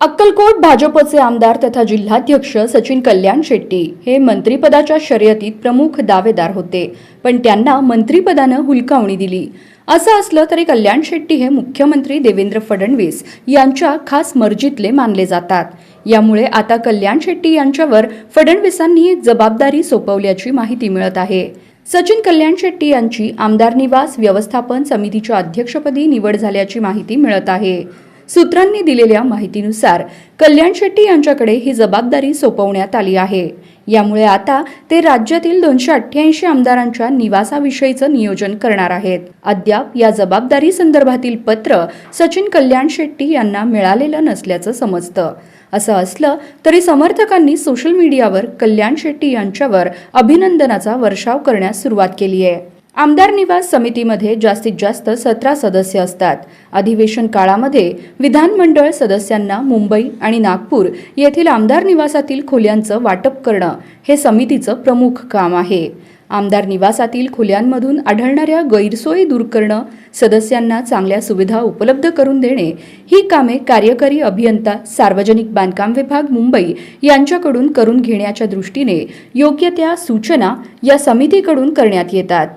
अक्कलकोट भाजपचे आमदार तथा जिल्हाध्यक्ष सचिन कल्याण शेट्टी हे मंत्रिपदाच्या शर्यतीत प्रमुख दावेदार होते पण त्यांना मंत्रिपदानं हुलकावणी दिली. असं असलं तरी कल्याण शेट्टी हे मुख्यमंत्री देवेंद्र फडणवीस यांच्या खास मर्जीतले मानले जातात. यामुळे आता कल्याण शेट्टी यांच्यावर फडणवीसांनी जबाबदारी सोपवल्याची माहिती मिळत आहे. सचिन कल्याण शेट्टी यांची आमदार निवास व्यवस्थापन समितीच्या अध्यक्षपदी निवड झाल्याची माहिती मिळत आहे. सूत्रांनी दिलेल्या माहितीनुसार कल्याण शेट्टी यांच्याकडे ही जबाबदारी सोपवण्यात आली आहे. यामुळे आता ते राज्यातील दोनशे अठ्ठ्याऐंशी आमदारांच्या निवासाविषयीचं नियोजन करणार आहेत. अद्याप या जबाबदारी संदर्भातील पत्र सचिन कल्याण शेट्टी यांना मिळालेलं नसल्याचं समजतं. असं असलं तरी समर्थकांनी सोशल मीडियावर कल्याण शेट्टी यांच्यावर अभिनंदनाचा वर्षाव करण्यास सुरुवात केली आहे. आमदार निवास समितीमध्ये जास्तीत जास्त सतरा सदस्य असतात. अधिवेशन काळामध्ये विधानमंडळ सदस्यांना मुंबई आणि नागपूर येथील आमदार निवासातील खोल्यांचं वाटप करणं हे समितीचं प्रमुख काम आहे. आमदार निवासातील खोल्यांमधून आढळणाऱ्या गैरसोयी दूर करणं सदस्यांना चांगल्या सुविधा उपलब्ध करून देणे ही कामे कार्यकारी अभियंता सार्वजनिक बांधकाम विभाग मुंबई यांच्याकडून करून घेण्याच्या दृष्टीने योग्य त्या सूचना या समितीकडून करण्यात येतात.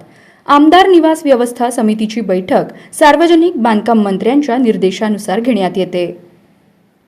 आमदार निवास व्यवस्था समितीची बैठक सार्वजनिक बांधकाम मंत्र्यांच्या निर्देशानुसार घेण्यात येते.